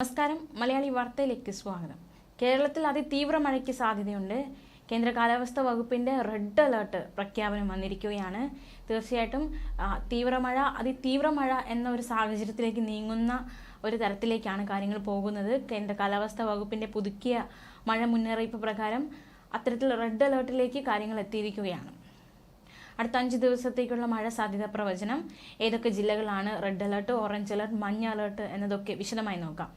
നമസ്കാരം. മലയാളി വാർത്തയിലേക്ക് സ്വാഗതം. കേരളത്തിൽ അതിതീവ്ര മഴയ്ക്ക് സാധ്യതയുണ്ട്. കേന്ദ്ര കാലാവസ്ഥാ വകുപ്പിന്റെ റെഡ് അലേർട്ട് പ്രഖ്യാപനം വന്നിരിക്കുകയാണ്. തീർച്ചയായിട്ടും തീവ്രമഴ അതിതീവ്ര മഴ എന്ന ഒരു സാഹചര്യത്തിലേക്ക് നീങ്ങുന്ന ഒരു തരത്തിലേക്കാണ് കാര്യങ്ങൾ പോകുന്നത്. കേന്ദ്ര കാലാവസ്ഥാ വകുപ്പിന്റെ പുതുക്കിയ മഴ മുന്നറിയിപ്പ് പ്രകാരം അത്തരത്തിൽ റെഡ് അലേർട്ടിലേക്ക് കാര്യങ്ങൾ എത്തിയിരിക്കുകയാണ്. അടുത്ത അഞ്ച് ദിവസത്തേക്കുള്ള മഴ സാധ്യത പ്രവചനം. ഏതൊക്കെ ജില്ലകളാണ് റെഡ് അലേർട്ട് ഓറഞ്ച് അലേർട്ട് മഞ്ഞ അലേർട്ട് എന്നതൊക്കെ വിശദമായി നോക്കാം.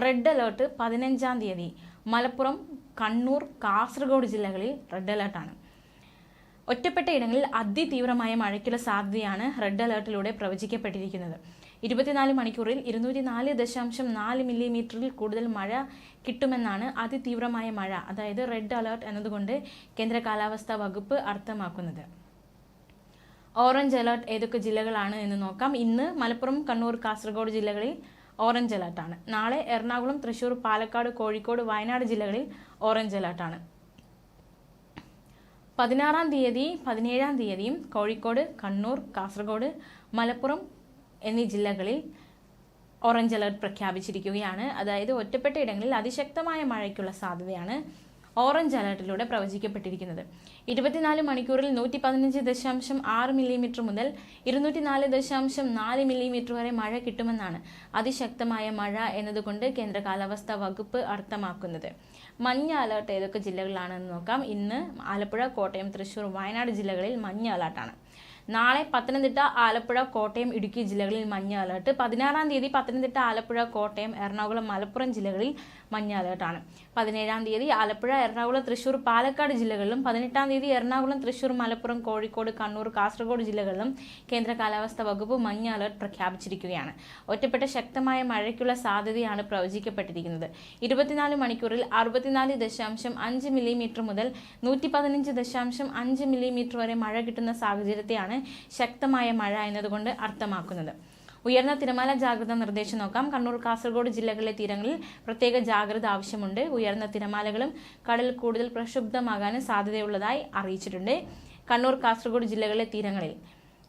റെഡ് അലേർട്ട് പതിനഞ്ചാം തീയതി. മലപ്പുറം കണ്ണൂർ കാസർഗോഡ് ജില്ലകളിൽ റെഡ് അലേർട്ടാണ് ഒറ്റപ്പെട്ട ഇടങ്ങളിൽ അതിതീവ്രമായ മഴയ്ക്കുള്ള സാധ്യതയാണ് റെഡ് അലേർട്ടിലൂടെ പ്രവചിക്കപ്പെട്ടിരിക്കുന്നത്. ഇരുപത്തിനാല് മണിക്കൂറിൽ ഇരുന്നൂറ്റി നാല് ദശാംശം നാല് മില്ലിമീറ്ററിൽ കൂടുതൽ മഴ കിട്ടുമെന്നാണ് അതിതീവ്രമായ മഴ അതായത് റെഡ് അലേർട്ട് എന്നതുകൊണ്ട് കേന്ദ്ര കാലാവസ്ഥാ വകുപ്പ് അർത്ഥമാക്കുന്നത്. ഓറഞ്ച് അലേർട്ട് ഏതൊക്കെ ജില്ലകളാണ് എന്ന് നോക്കാം. ഇന്ന് മലപ്പുറം കണ്ണൂർ കാസർഗോഡ് ജില്ലകളിൽ ഓറഞ്ച് അലേർട്ടാണ് നാളെ എറണാകുളം തൃശൂർ പാലക്കാട് കോഴിക്കോട് വയനാട് ജില്ലകളിൽ ഓറഞ്ച് അലേർട്ടാണ് പതിനാറാം തീയതി പതിനേഴാം തീയതിയും കോഴിക്കോട് കണ്ണൂർ കാസർഗോഡ് മലപ്പുറം എന്നീ ജില്ലകളിൽ ഓറഞ്ച് അലർട്ട് പ്രഖ്യാപിച്ചിരിക്കുകയാണ്. അതായത് ഒറ്റപ്പെട്ട ഇടങ്ങളിൽ അതിശക്തമായ മഴയ്ക്കുള്ള സാധ്യതയാണ് ഓറഞ്ച് അലർട്ടിലൂടെ പ്രവചിക്കപ്പെട്ടിരിക്കുന്നത്. ഇരുപത്തിനാല് മണിക്കൂറിൽ നൂറ്റി പതിനഞ്ച് ദശാംശം ആറ് മില്ലിമീറ്റർ മുതൽ ഇരുന്നൂറ്റി നാല് ദശാംശം നാല് മില്ലിമീറ്റർ വരെ മഴ കിട്ടുമെന്നാണ് അതിശക്തമായ മഴ എന്നതുകൊണ്ട് കേന്ദ്ര കാലാവസ്ഥാ വകുപ്പ് അർത്ഥമാക്കുന്നത്. മഞ്ഞ അലർട്ട് ഏതൊക്കെ ജില്ലകളിലാണെന്ന് നോക്കാം. ഇന്ന് ആലപ്പുഴ കോട്ടയം തൃശൂർ വയനാട് ജില്ലകളിൽ മഞ്ഞ അലർട്ടാണ്. നാളെ പത്തനംതിട്ട ആലപ്പുഴ കോട്ടയം ഇടുക്കി ജില്ലകളിൽ മഞ്ഞ അലേർട്ട്. പതിനാറാം തീയതി പത്തനംതിട്ട ആലപ്പുഴ കോട്ടയം എറണാകുളം മലപ്പുറം ജില്ലകളിൽ മഞ്ഞ അലേർട്ടാണ്. പതിനേഴാം തീയതി ആലപ്പുഴ എറണാകുളം തൃശൂർ പാലക്കാട് ജില്ലകളിലും പതിനെട്ടാം തീയതി എറണാകുളം തൃശൂർ മലപ്പുറം കോഴിക്കോട് കണ്ണൂർ കാസർഗോഡ് ജില്ലകളിലും കേന്ദ്ര കാലാവസ്ഥാ വകുപ്പ് മഞ്ഞ അലർട്ട് പ്രഖ്യാപിച്ചിരിക്കുകയാണ്. ഒറ്റപ്പെട്ട ശക്തമായ മഴയ്ക്കുള്ള സാധ്യതയാണ് പ്രവചിക്കപ്പെട്ടിരിക്കുന്നത്. ഇരുപത്തിനാല് മണിക്കൂറിൽ അറുപത്തിനാല് ദശാംശം അഞ്ച് മില്ലിമീറ്റർ മുതൽ നൂറ്റി പതിനഞ്ച് ദശാംശം അഞ്ച് മില്ലിമീറ്റർ വരെ മഴ കിട്ടുന്ന സാഹചര്യത്തെയാണ് ശക്തമായ മഴ എന്നതുകൊണ്ട് അർത്ഥമാക്കുന്നത്. ഉയർന്ന തിരമാല ജാഗ്രത നിർദ്ദേശം നോക്കാം. കണ്ണൂർ കാസർഗോഡ് ജില്ലകളിലെ തീരങ്ങളിൽ പ്രത്യേക ജാഗ്രത ആവശ്യമുണ്ട്. ഉയർന്ന തിരമാലകളും കടൽ കൂടുതൽ പ്രക്ഷുബ്ധമാകാനും സാധ്യതയുള്ളതായി അറിയിച്ചിട്ടുണ്ട്. കണ്ണൂർ കാസർഗോഡ് ജില്ലകളിലെ തീരങ്ങളിൽ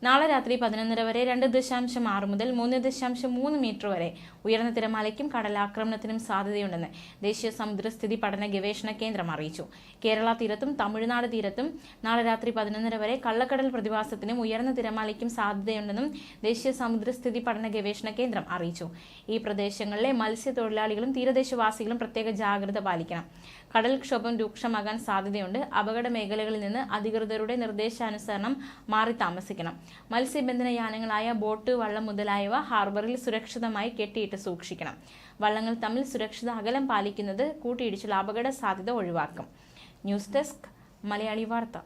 നാളെ രാത്രി പതിനൊന്നര വരെ രണ്ട് ദശാംശം ആറ് മുതൽ മൂന്ന് ദശാംശം മൂന്ന് മീറ്റർ വരെ ഉയർന്ന തിരമാലയ്ക്കും കടലാക്രമണത്തിനും സാധ്യതയുണ്ടെന്ന് ദേശീയ സമുദ്രസ്ഥിതി പഠന ഗവേഷണ കേന്ദ്രം അറിയിച്ചു. കേരള തീരത്തും തമിഴ്നാട് തീരത്തും നാളെ രാത്രി പതിനൊന്നര വരെ കള്ളക്കടൽ പ്രതിഭാസത്തിനും ഉയർന്ന തിരമാലയ്ക്കും സാധ്യതയുണ്ടെന്നും ദേശീയ സമുദ്രസ്ഥിതി പഠന ഗവേഷണ കേന്ദ്രം അറിയിച്ചു. ഈ പ്രദേശങ്ങളിലെ മത്സ്യത്തൊഴിലാളികളും തീരദേശവാസികളും പ്രത്യേക ജാഗ്രത പാലിക്കണം. കടൽക്ഷോഭം രൂക്ഷമാകാൻ സാധ്യതയുണ്ട്. അപകട മേഖലകളിൽ നിന്ന് അധികൃതരുടെ നിർദ്ദേശാനുസരണം മാറി താമസിക്കണം. മത്സ്യബന്ധന യാനങ്ങളായ ബോട്ട് വള്ളം മുതലായവ ഹാർബറിൽ സുരക്ഷിതമായി കെട്ടിയിട്ട് സൂക്ഷിക്കണം. വള്ളങ്ങൾ തമ്മിൽ സുരക്ഷിത അകലം പാലിക്കുന്നത് കൂട്ടിയിടിച്ചുള്ള അപകട സാധ്യത ഒഴിവാക്കും. ന്യൂസ് ഡെസ്ക് മലയാളി വാർത്ത.